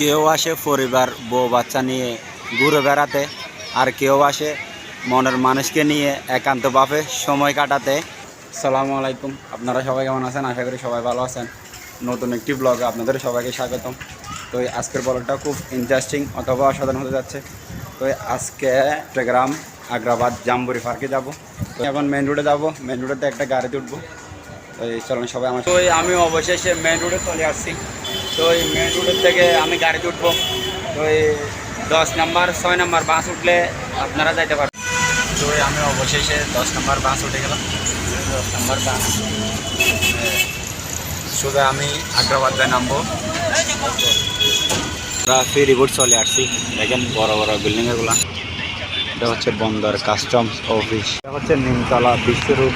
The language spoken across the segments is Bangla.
কেউ আসে পরিবার, বউ, বাচ্চা নিয়ে ঘুরে বেড়াতে, আর কেউ আসে মনের মানুষকে নিয়ে একান্তভাবে সময় কাটাতে। সালামু আলাইকুম। আপনারা সবাই কেমন আছেন? আশা করি সবাই ভালো আছেন। নতুন একটি ব্লগে আপনাদের সবাইকে স্বাগতম। তো আজকের ব্লগটা খুব ইন্টারেস্টিং অথবা অসাধারণ হতে যাচ্ছে। তো আজকে চট্টগ্রাম আগ্রাবাদ জাম্বুরি পার্কে যাব। তো এখন মেন রোডে যাব। মেন রোডেতে একটা গাড়িতে উঠবো। তো চলুন সবাই আমার তো আমি অবশেষে মেন রোডে চলে আসছি। তো এই মেন রোডের থেকে আমি গাড়িতে উঠবো। তো এই দশ নাম্বার ছয় নাম্বার বাস উঠলে আপনারা যাইতে পারবেন। তো আমি অবশেষে দশ নাম্বার বাস উঠে গেলাম। দশ নাম্বার বাস। শুধু আমি আগ্রাবাদে নামবো। আমরা ফেরিবোট চলে আসছি। দেখেন বড় বড় বিল্ডিং এগুলা। এটা হচ্ছে বন্দর কাস্টমস অফিস। এটা হচ্ছে নিমতলা বিশ্বরূপ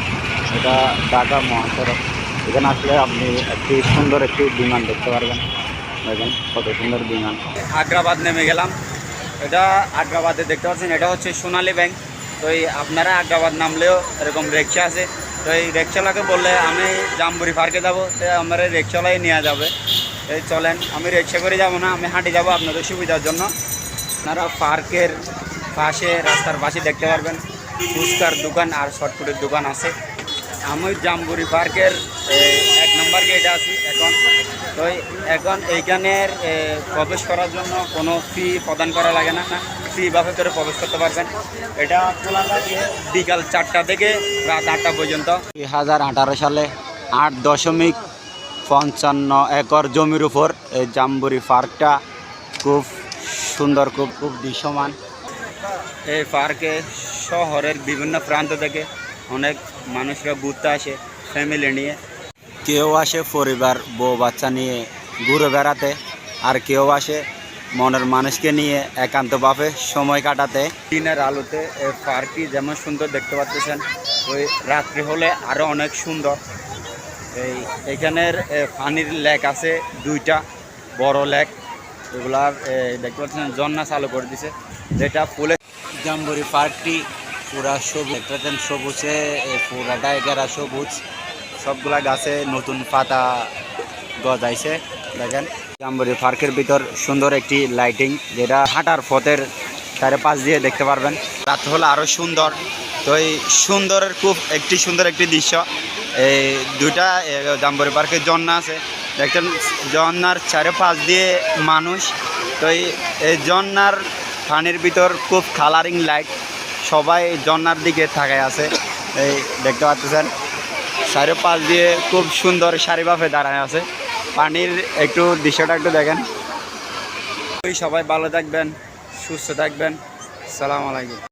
এটা ঢাকা মহাসড়ক। এখানে আসলে আপনি একটি সুন্দর একটি বিমান দেখতে পারবেন। দেখেন, কত সুন্দর বিমান। আগ্রাবাদ নেমে গেলাম। এটা আগ্রাবাদে দেখতে পাচ্ছেন, এটা হচ্ছে সোনালী ব্যাংক। তো এই আপনারা আগ্রাবাদ নামলেও এরকম রিক্সা আছে। তো এই রিক্সাওয়ালাকে বললে, আমি জাম্বুরি পার্কে যাব। তো আমার রিক্সাওয়ালাই নেওয়া যাবে। এই চলেন, আমি রিক্সা করে যাব না, আমি হাঁটে যাব আপনাদের সুবিধার জন্য। আপনারা পার্কের পাশে, রাস্তার পাশে দেখতে পারবেন। ফুচকার দোকান আর শর্টফুটের দোকান আছে। আমি জাম্বুরি পার্কের এক নম্বর গেটে আছি এখন। তো এখন এইখানের প্রবেশ করার জন্য কোনো ফি প্রদান করা লাগে না। ফ্রিভাবে করে প্রবেশ করতে পারবেন। এটা খোলা থাকে বিকাল চারটা থেকে রাত আটটা পর্যন্ত। দুই হাজার আঠারো সালে আট দশমিক পঞ্চান্ন একর জমির উপর এই জাম্বুরি পার্কটা খুব সুন্দর খুব খুব দৃশ্যমান। এই পার্কে শহরের বিভিন্ন প্রান্ত থেকে অনেক মানুষরা ঘুরতে আসে ফ্যামিলি নিয়ে। কেউ আসে পরিবার বউ বাচ্চা নিয়ে ঘুরে বেড়াতে আর কেউ আসে মনের মানুষকে নিয়ে একান্তভাবে সময় কাটাতে। দিনের আলোতে এই পার্কটি যেমন সুন্দর দেখতে পাচ্ছেন ওই রাত্রি হলে আরও অনেক সুন্দর। এই এখানের পানির লেক আছে দুইটা বড় লেক এগুলার দেখতে পাচ্ছেন ঝর্ণা চালু করে দিছে। যেটা ফুলে জাম্বুরি পার্কটি পুরা সবুজ দেখতে সবুজে পুরাটা এগারা সবুজ। সবগুলা গাছে নতুন পাতা গজাইছে, দেখেন। জাম্বুরি পার্কের ভিতর সুন্দর একটি লাইটিং, যেটা হাঁটার পথের চারে পাশ দিয়ে দেখতে পারবেন। রাত হলে আরও সুন্দর, তো এই সুন্দরের খুব একটি সুন্দর একটি দৃশ্য। এই দুইটা জাম্বুরি পার্কের ঝর্ণা আছে। দেখছেন, ঝর্ণার চারে পাশ দিয়ে মানুষ, তো এই ঝর্ণার পানির ভিতর খুব কালারিং লাইট সবাই জন্নার দিকে থাকায় আছে। এই দেখতে পাচ্ছেন সাড়ে পাশ দিয়ে খুব সুন্দর সারিভাবে দাঁড়ায় আছে। পানির একটু দৃশ্যটা একটু দেখেন। সবাই ভালো থাকবেন, সুস্থ থাকবেন। সালাম আলাইকুম।